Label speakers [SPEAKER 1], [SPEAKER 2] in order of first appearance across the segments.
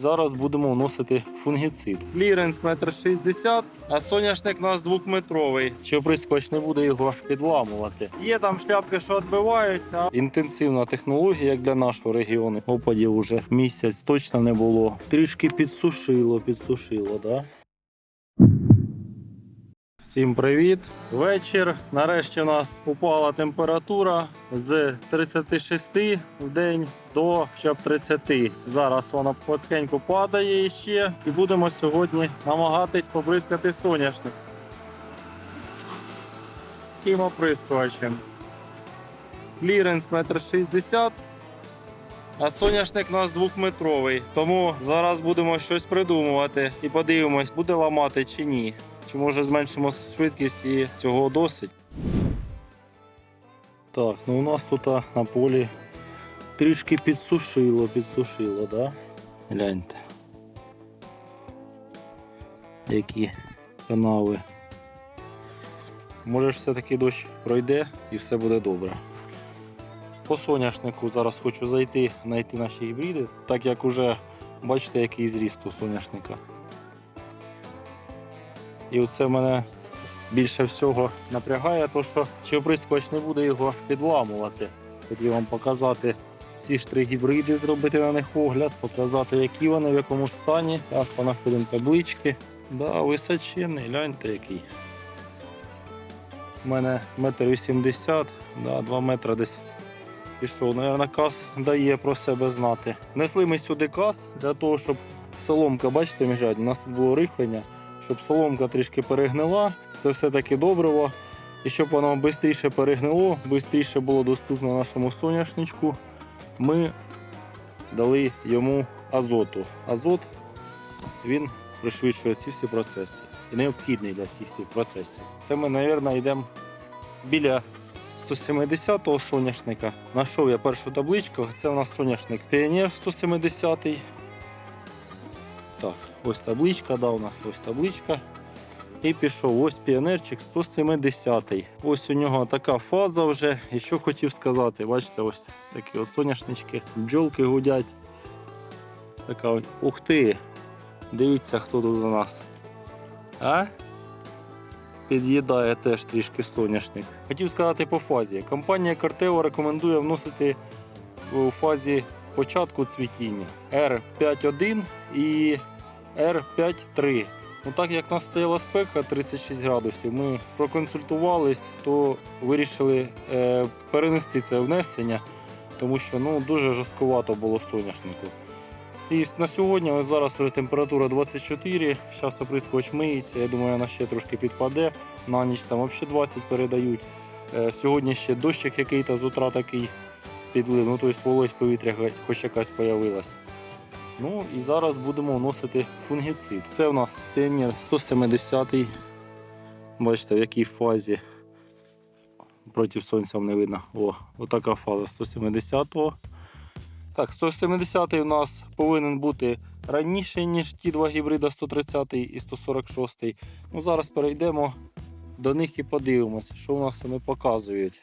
[SPEAKER 1] Зараз будемо вносити фунгіцид. Кліренс 1,60 м, а соняшник у нас двохметровий. Що прискоч не буде його підламувати. Є там шляпки, що відбиваються. Інтенсивна технологія, як для нашого регіону. Опадів уже місяць точно не було. Трішки підсушило, підсушило, да? Всім привіт! Вечір. Нарешті у нас упала температура з 36 в день до хоча б 30. Зараз вона потихеньку падає ще. І будемо сьогодні намагатись побризкати соняшник. Таким оприскувачем. Кліренс 1,60 м. А соняшник у нас двохметровий. Тому зараз будемо щось придумувати і подивимось, буде ламати чи ні. Чи може зменшимо швидкість і цього досить. Так, ну у нас тут на полі трішки підсушило, підсушило, да? Гляньте. Які канави. Може все-таки дощ пройде і все буде добре. По соняшнику зараз хочу зайти, знайти наші гібриди, так як уже бачите, який зріст у соняшника. І оце мене більше всього напрягає, то що чи оприскувач не буде його підламувати. Хотів вам показати всі ж три гібриди, зробити на них огляд, показати, які вони, в якому стані. Так, понаходимо таблички. Да, височенний, гляньте який. У мене метр вісімдесят, да, 2 метри десь пішов. Наверно, каз дає про себе знати. Несли ми сюди каз для того, щоб соломка, бачите, міжать, у нас тут було рихлення щоб соломка трішки перегнила. Це все-таки добриво. І щоб воно швидше перегнило, швидше було доступно нашому соняшничку, ми дали йому азоту. Азот він пришвидшує ці всі процеси і необхідний для цих всіх процесів. Це ми, мабуть, йдемо біля 170-го соняшника. Знайшов я першу табличку. Це у нас соняшник Піонер 170 так, ось табличка, да, у нас ось табличка. І пішов ось піонерчик 170 Ось у нього така фаза вже. І що хотів сказати, бачите, ось такі от соняшнички, бджолки гудять. Така от. Ух ти! Дивіться, хто тут у нас. А? Під'їдає теж трішки соняшник. Хотів сказати по фазі. Компанія Картево рекомендує вносити у фазі початку цвітіння R5.1 і R5.3. Ну так як нас стояла спека 36 градусів, ми проконсультувались, то вирішили е, перенести це внесення, тому що ну, дуже жорсткувато було соняшнику. І на сьогодні, от зараз вже температура 24, зараз оприскувач миється, я думаю, вона ще трошки підпаде. На ніч там взагалі 20 передають. Е, сьогодні ще дощик який-то з утра такий підлив, ну тобто вологість повітря хоч якась появилась. Ну і зараз будемо вносити фунгіцид. Це у нас піонер 170 Бачите, в якій фазі проти сонця не видно. О, отака фаза 170-го. Так, 170 у нас повинен бути раніше, ніж ті два гібрида 130 і 146. Ну, Зараз перейдемо до них і подивимося, що у нас вони показують.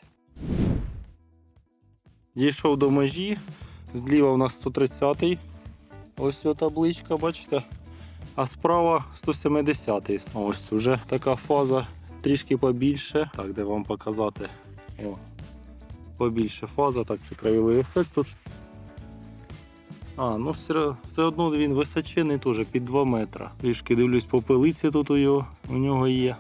[SPEAKER 1] Дійшов до межі, зліва у нас 130 Ось ця табличка, бачите? А справа 170-й. Ось вже така фаза трішки побільше. Так, де вам показати? О, Побільше фаза, так це краєвий ефект тут. А, ну все, все одно він височений теж під 2 метра. Трішки дивлюсь по пилиці тут у, його, у нього є.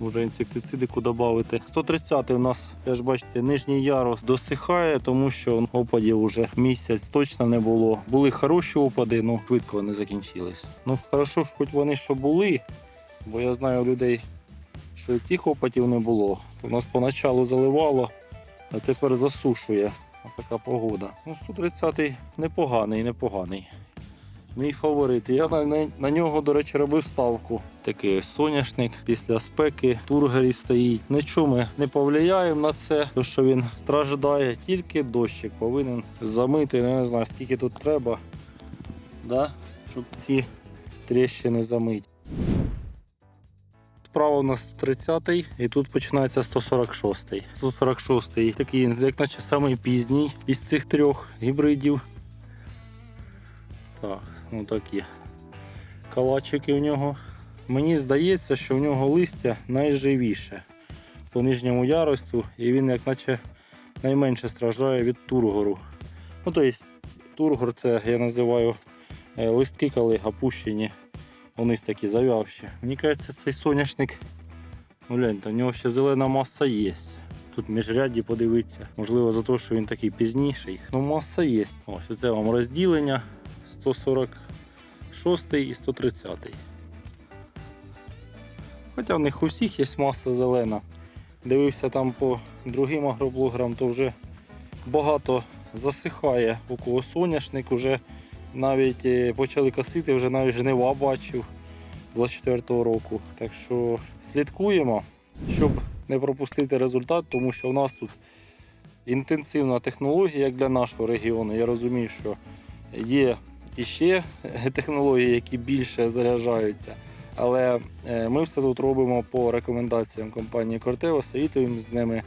[SPEAKER 1] Може інсектицидику додати. 130 у нас, теж бачите, нижній ярус досихає, тому що опадів вже місяць точно не було. Були хороші опади, але швидко вони закінчились. Ну, хорошо, хоч вони що були, бо я знаю людей, що цих опадів не було. У нас поначалу заливало, а тепер засушує. Така погода. Ну, 130 непоганий, непоганий. Мій фаворит. Я на, на, на нього, до речі, робив ставку. Такий соняшник після спеки, тургері стоїть. Нічого ми не повлияємо на це, тому що він страждає, тільки дощик повинен замити. Ну, Я не знаю, скільки тут треба, да? щоб ці тріщини замити. Справа у нас 30-й і тут починається 146-й. 146-й такий, як наче самий пізній із цих трьох гібридів. Так, Ну такі калачики у нього. Мені здається, що в нього листя найживіше по нижньому яросту, і він як наче найменше страждає від тургору. Ну, тобто, тургор це я називаю е, листки, коли опущені, вони такі зав'явші. Мені кажеться, цей соняшник, ну гляньте, у нього ще зелена маса є. Тут міжрядді подивитися. Можливо, за те, що він такий пізніший. Ну, маса є. Ось це вам розділення 146 і 130. Хоча в них у всіх є маса зелена. Дивився там по другим агроблогерам, то вже багато засихає у кого соняшник, вже навіть е, почали косити, вже навіть жнива бачив 24-го року. Так що слідкуємо, щоб не пропустити результат, тому що в нас тут інтенсивна технологія, як для нашого регіону. Я розумію, що є іще технології, які більше заряджаються. Але е, ми все тут робимо по рекомендаціям компанії Corteva, соїтуємо з ними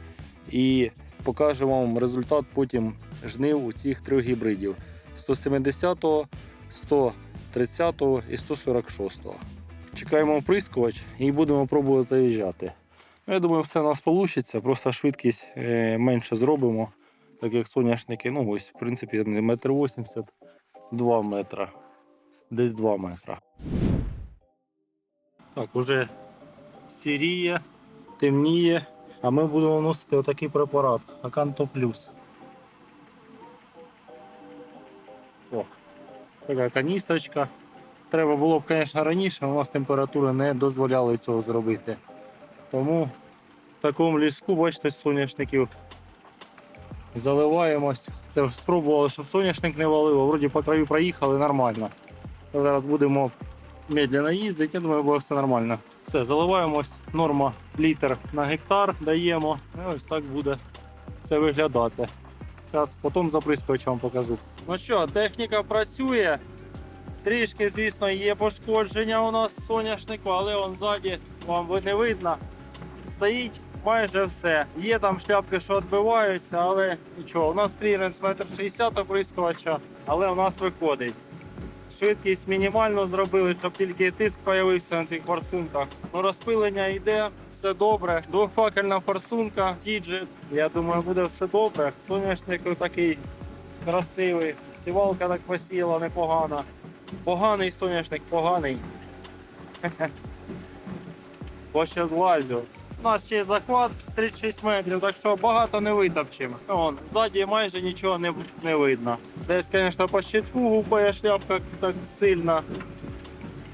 [SPEAKER 1] і покажемо вам результат потім жнив у цих трьох гібридів 170, 130 і 146. Чекаємо оприскувач і будемо пробувати заїжджати. Ну, Я думаю, все у нас вийде, просто швидкість е, менше зробимо, так як соняшники, ну ось, в принципі, метр 80, 2 метра, десь 2 метра. Так, уже сіріє, темніє, а ми будемо вносити отакий препарат Аканто Плюс. О, така каністрочка. Треба було б, звісно, раніше, але у нас температура не дозволяла цього зробити. Тому в такому ліску, бачите, соняшників заливаємось. Це спробували, щоб соняшник не валило. Вроді по краю проїхали нормально. Зараз будемо медленно їздити, я думаю, буде все нормально. Все, заливаємось, норма літр на гектар даємо. І ось так буде це виглядати. Зараз потім заприскувач вам покажу. Ну що, техніка працює. Трішки, звісно, є пошкодження у нас соняшнику, але он ззаді вам не видно. Стоїть майже все. Є там шляпки, що відбиваються, але нічого. У нас кліренс 1,60 м оприскувача, але у нас виходить. Швидкість мінімально зробили, щоб тільки тиск з'явився на цих форсунках. Ну, розпилення йде, все добре. Двохфакельна форсунка, діджит. Я думаю, буде все добре. Соняшник такий красивий. Сівалка так посіяла непогано. Поганий соняшник, поганий. Бо ще злазю. У нас ще є захват 36 метрів, так що багато не витопчимо. Вон, ззаді майже нічого не, не видно. Десь, звісно, по щитку гупає шляпка так сильно.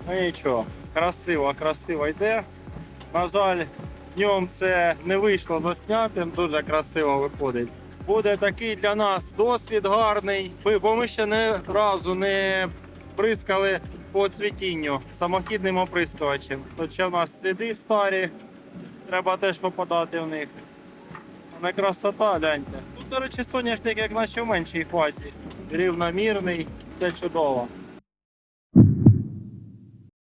[SPEAKER 1] Ну нічого, красиво, красиво йде. На жаль, днем це не вийшло засняти, дуже красиво виходить. Буде такий для нас досвід гарний, бо- ми ще не разу не прискали по цвітінню самохідним оприскувачем. Тут ще в нас сліди старі, треба теж попадати в них. Не красота, гляньте. Тут, до речі, соняшник як наче в меншій фазі. Рівномірний, все чудово.